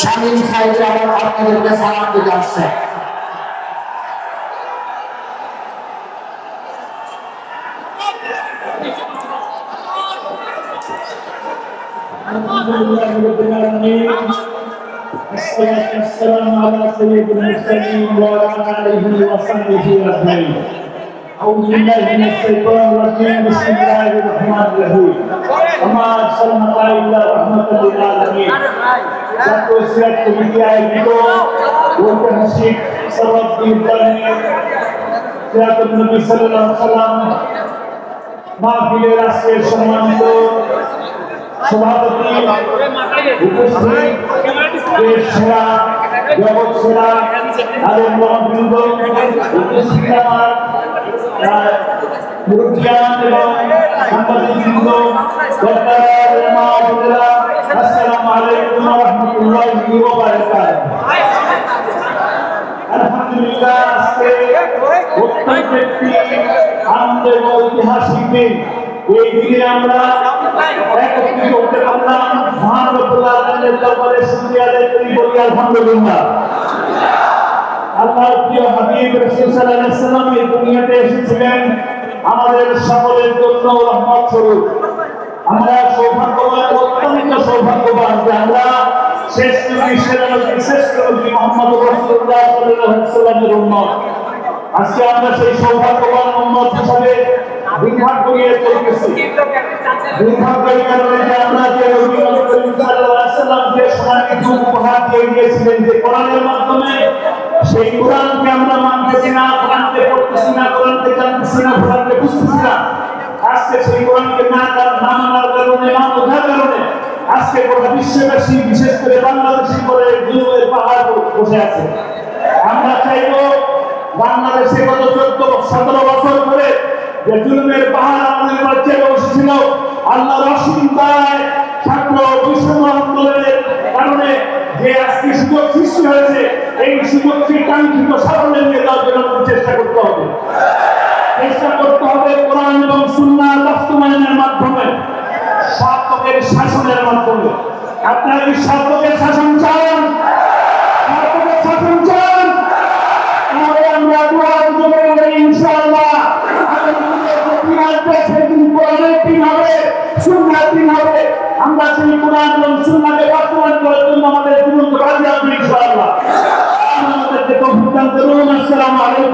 স্বামী সাহেব আমার আপনাদেরকে সালাম দিতে আসছে الحمد لله رب العالمين والصلاة والسلام على سيد المرسلين وعلى آله وصحبه أجمعين أعوذ بالله من الشيطان الرجيم بسم الله الرحمن الرحيم وما أرسلناك إلا رحمة للعالمين Satu siap kemudian itu Wajah hasyik Salat diutani Siap Nabi Sallallahu Alaihi Wasallam Mahfiলের আজকের সম্মানিত সভাপতি উপস্থিত দেশ সেরা জগৎ সেরা আলেম বৃন্দ উপস্থিত আমার আহ, মুরব্বিয়ান এবং সাংবাদিকবৃন্দ ডক্টর মা বোনেরা, আসসালামু আলাইকুম ওয়া রাহমাতুল্লাহি ওয়া বারাকাতুহু আলহামদুলিল্লাহ আজকে আলহামদুলিল্লাহ। আল্লাহর প্রিয় হাবিব রাসূল সাল্লাল্লাহু আলাইহি ওয়াসাল্লাম এই দুনিয়াতে এসেছিলেন। আমাদের সকলের জন্য রহমত স্বরূপ। আমরা সৌভাগ্যবান, অত্যন্ত সৌভাগ্যবান যে আমরা শেষ নবী, সেরা নবী মোহাম্মদ রাসূলুল্লাহ সাল্লাল্লাহু আলাইহি ওয়াসাল্লামের উম্মত। আজকে আমরা সেই সৌভাগ্যবান উম্মত হিসাবে দুর্ভাগ্য নিয়ে চলতেছি দুর্ভাগ্যের কারণে যে আমরা যে নবী সাল্লাল্লাহু আলাইহি ওয়াসাল্লাম যে সোনাকে উপহার দিয়ে গিয়েছিলেন যে কোরআনের মাধ্যমে সেই কোরআনকে আমরা মানতেছি না, কোরআনকে পড়তেছি না, কোরআনকে জানতেছি না, কোরআনকে বুঝতেছি না। আজকে সেই কোরআনকে না না মানার কারণে, না বোঝার কারণে আজকে গোটা বিশ্ববাসী বিশেষ করে বাংলাদেশি করে জুলুমের পাহাড় বসে আছে। আমরা চাইব বাংলাদেশে গত চোদ্দ, সতেরো বছর ধরে যে জুলুমের পাহাড় আমাদের রাজ্যে বসেছিল আল্লাহর অসীম দয়ায় ছাত্র বৈষম্য আন্দোলনের কারণে যে আজকে সুযোগ সৃষ্টি হয়েছে, এই সুযোগকে কাঙ্ক্ষিত সাফল্য নিয়ে জন্য চেষ্টা করতে হবে। চেষ্টা করতে হবে কোরআন এবং সুন্নাহ বাস্তবায়নের মাধ্যমে শাসকের শাসনের মাধ্যমে। আপনারা কি শাসকের শাসন চান? শাসকের শাসন চান? আমরা দোয়ার জন্য বলি ইনশাআল্লাহ। আগামীতে যে দিন আসবে সেদিন কোরআনের দিন হবে সুন্নাহর দিন হবে। আমরা সেই কোরআন এবং সুন্নাহকে বাস্তবায়ন করার আসবে